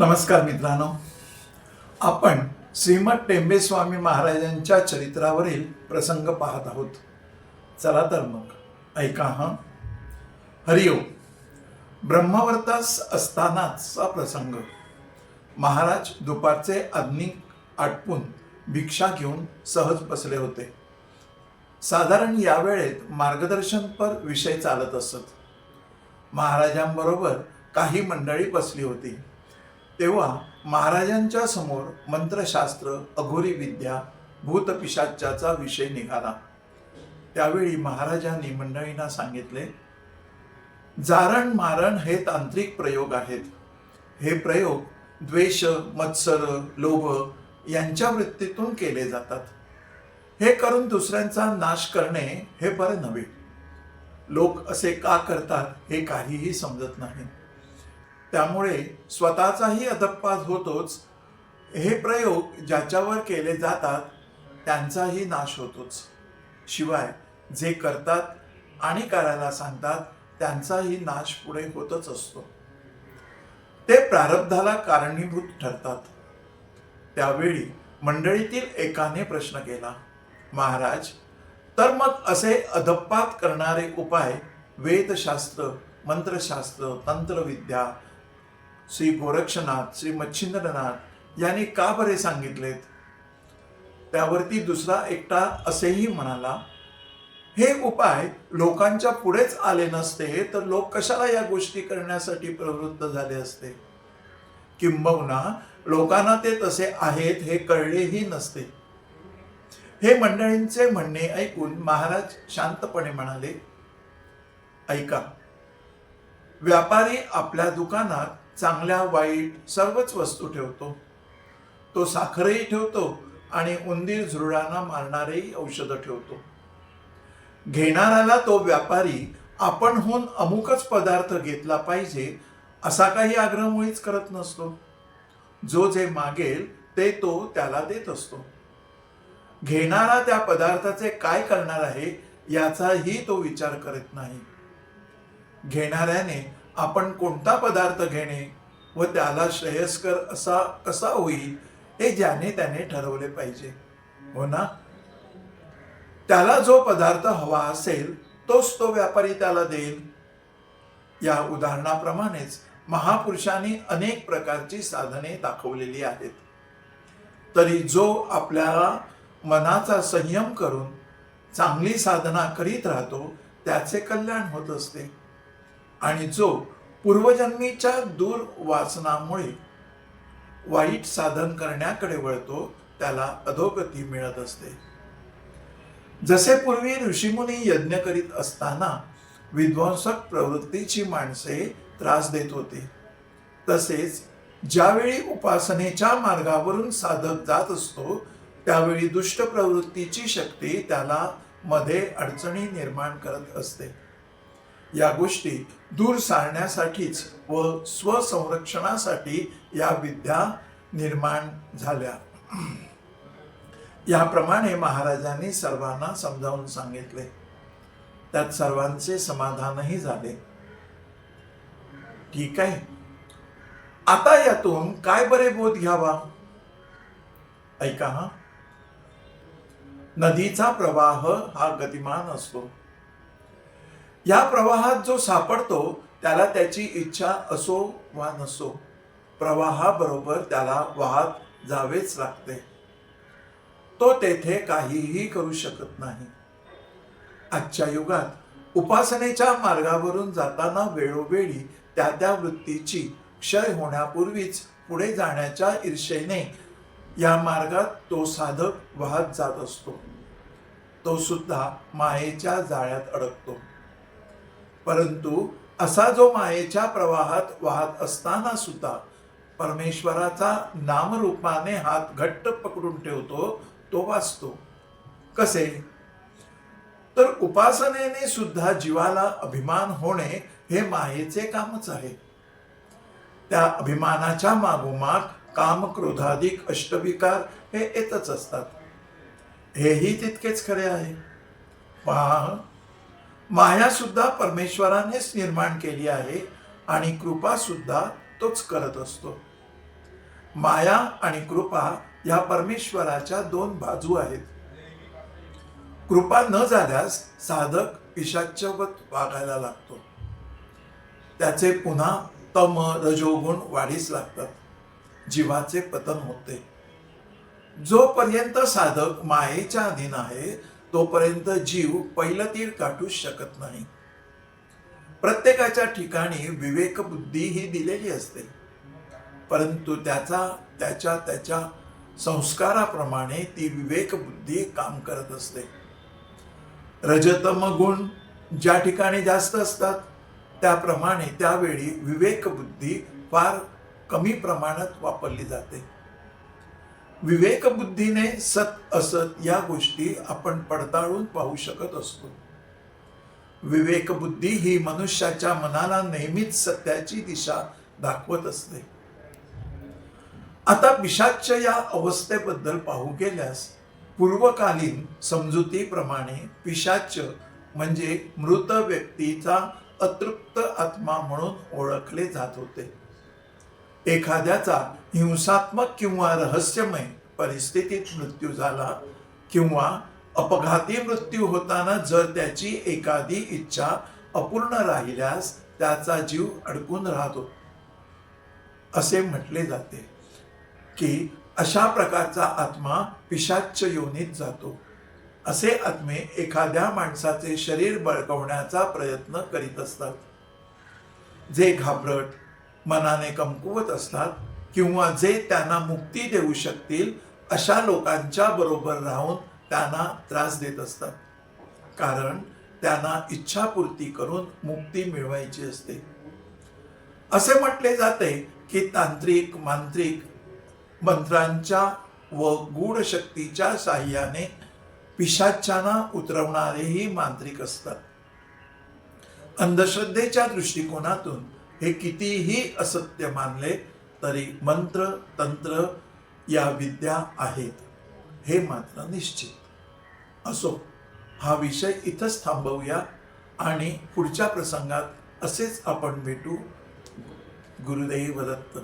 नमस्कार मित्रांनो. आपण श्रीमद टेंबेस्वामी महाराजांच्या चरित्रावरील प्रसंग पाहत आहोत. चला तर मग ऐका हा. हरिओम ब्रह्मवर्तास असतानाचा प्रसंग. महाराज दुपारचे अग्निक आटपून भिक्षा घेऊन सहज बसले होते. साधारण या वेळेत मार्गदर्शनपर विषय चालत असत. महाराजांबरोबर काही मंडळी बसली होती. तेव्हा महाराजांच्या समोर मंत्रशास्त्र अघोरी विद्या भूतपिशाच्याचा विषय निघाला. त्यावेळी महाराजांनी मंडळींना सांगितले जारण मारण हे तांत्रिक प्रयोग आहेत. हे प्रयोग द्वेष मत्सर लोभ यांच्या वृत्तीतून केले जातात. हे करून दुसऱ्यांचा नाश करणे हे बरं नव्हे. लोक असे का करतात हे काहीही समजत नाही त्यामुळे स्वतःचाही अधप्पात होतोच. हे प्रयोग ज्याच्यावर केले जातात त्यांचाही नाश होतोच. शिवाय जे करतात आणि करायला सांगतात त्यांचाही नाश पुढे होतच असतो. ते प्रारब्धाला कारणीभूत ठरतात. त्यावेळी मंडळीतील एकाने प्रश्न केला महाराज तर मग असे अधप्पात करणारे उपाय वेदशास्त्र मंत्रशास्त्र तंत्रविद्या श्री गोरक्षनाथ श्री मच्छिंद्रनाथ यांनी का बरे सांगितलेत? त्यावरती दुसरा एकटा असेही म्हणाला हे उपाय लोकांच्या पुढेच आले नसते तर लोक कशाला या गोष्टी करण्यासाठी प्रवृत्त झाले असते? किंबहुना लोकांना ते तसे आहेत हे कळलेही नसते. हे मंडळींचे म्हणणे ऐकून महाराज शांतपणे म्हणाले ऐका व्यापारी आपल्या दुकानात चांगल्या वाईट सर्वच वस्तू ठेवतो. तो साखरही ठेवतो आणि उंदीर झुरळांना मारणारेही औषधं ठेवतो. घेणाऱ्याला तो व्यापारी आपणहून अमुकच पदार्थ घेतला पाहिजे असा काही आग्रह मुळीच करत नसतो. जो जे मागेल ते तो त्याला देत असतो. घेणारा त्या पदार्थाचे काय करणार आहे याचाही तो विचार करत नाही. घेणाऱ्याने आपण कोणता पदार्थ घेणे व त्याला श्रेयस्कर असा कसा होईल हे ज्याने त्याने ठरवले पाहिजे. हो ना? त्याला जो पदार्थ हवा असेल तोच तो व्यापारी त्याला देईल. या उदाहरणाप्रमाणेच महापुरुषांनी अनेक प्रकारची साधने दाखवलेली आहेत. तरी जो आपल्याला मनाचा संयम करून चांगली साधना करीत राहतो त्याचे कल्याण होत असते. आणि जो पूर्वजन्मीच्या दूर वाचनामुळे वाईट साधन करण्याकडे वळतो त्याला अधोगती मिळत असते. जसे पूर्वी ऋषीमुनी यज्ञ करीत असताना विध्वंसक प्रवृत्तीची माणसे त्रास देत होते तसेच ज्यावेळी उपासनेच्या मार्गावरून साधक जात असतो त्यावेळी दुष्ट प्रवृत्तीची शक्ती त्याला मध्ये अडचणी निर्माण करत असते. या गोष्टी दूर सारण्यासाठीच व स्वसंरक्षणासाठी या विद्या निर्माण झाल्या. याप्रमाणे महाराजांनी सर्वांना समजावून सांगितले. त्यात सर्वांचे समाधानही झाले. ठीक आहे. आता यातून काय बरे बोध घ्यावा? ऐका हा नदीचा प्रवाह हा गतिमान असतो. या प्रवाहात जो सापडतो त्याला त्याची इच्छा असो वा नसो प्रवाहाबरोबर त्याला वाहत जावेच लागते. तो तेथे काहीही करू शकत नाही. आजच्या युगात उपासनेच्या मार्गावरून जाताना वेळोवेळी त्या त्या वृत्तीची क्षय होण्यापूर्वीच पुढे जाण्याच्या ईर्षेने या मार्गात तो साधक वाहत जात असतो. तो सुद्धा मायेच्या जाळ्यात अडकतो. परंतु असा जो मायेच्या प्रवाहात वाहत असताना सुद्धा परमेश्वराचा नामरूपाने हात घट्ट पकडून ठेवतो तो वाचतो. कसे? तर उपासनेने सुद्धा जीवाला अभिमान होणे हे मायेचे कामच आहे. त्या अभिमानाच्या मागोमाग काम क्रोधाधिक अष्टविकार हे येतच असतात. हेही तितकेच खरे आहे. पहा माया सुद्धा परमेश्वरानेच निर्माण केली आहे आणि कृपा सुद्धा तोच करत असतो. माया आणि कृपा या परमेश्वराच्या दोन बाजू आहेत. कृपा न झाल्यास साधक पिशाच्यवत वागायला लागतो. त्याचे पुन्हा तम रजोगुण वाढीस लागतात. जीवाचे पतन होते. जोपर्यंत साधक मायेच्या अधीन आहे तोपर्यंत जीव पहिलं तीर गाठूच शकत नाही. प्रत्येकाच्या ठिकाणी विवेक बुद्धी ही दिलेली असते. परंतु त्याचा त्याच्या त्याच्या संस्काराप्रमाणे ती विवेक बुद्धी काम करत असते. रजतम गुण ज्या ठिकाणी जास्त असतात त्याप्रमाणे त्यावेळी विवेक बुद्धी फार कमी प्रमाणात वापरली जाते. विवेकबुद्धीने सत असत या गोष्टी आपण पडताळून पाहू शकत असतो. विवेकबुद्धी ही मनुष्याच्या मनाला नेहमीच सत्याची दिशा दाखवत असते. आता पिशाच्या या अवस्थेबद्दल पाहू गेल्यास पूर्वकालीन समजुतीप्रमाणे पिशाच म्हणजे मृत व्यक्तीचा अतृप्त आत्मा म्हणून ओळखले जात होते. एखाद्याचा हिंसात्मक किंवा रहस्यमय परिस्थितीत मृत्यू झाला किंवा अपघाती मृत्यू होताना जर त्याची एखादी इच्छा अपूर्ण राहिल्यास त्याचा जीव अडकून राहतो. असे म्हटले जाते की अशा प्रकारचा आत्मा पिशाच योनीत जातो. असे आत्मे एखाद्या माणसाचे शरीर बळकवण्याचा प्रयत्न करीत असतात. जे घाबरट मनाने कमकुवत असतात किंवा जे त्यांना मुक्ती देऊ शकतील अशा लोकांच्या बरोबर राहून त्यांना त्रास देत असतात. कारण त्यांना इच्छापूर्ती करून मुक्ती मिळवायची असते. असे म्हटले जाते की तांत्रिक मांत्रिक मंत्रांच्या व गूढ शक्तीच्या साह्याने पिशाच्यांना उतरवणारेही मांत्रिक असतात. अंधश्रद्धेच्या दृष्टिकोनातून हे कितीही असत्य मानले तरी मंत्र तंत्र या विद्या आहेत. हे मात्र निश्चित. असो हा विषय इथंच थांबवूया आणि पुढच्या प्रसंगात असेच आपण भेटू. गुरुदेव दत्त.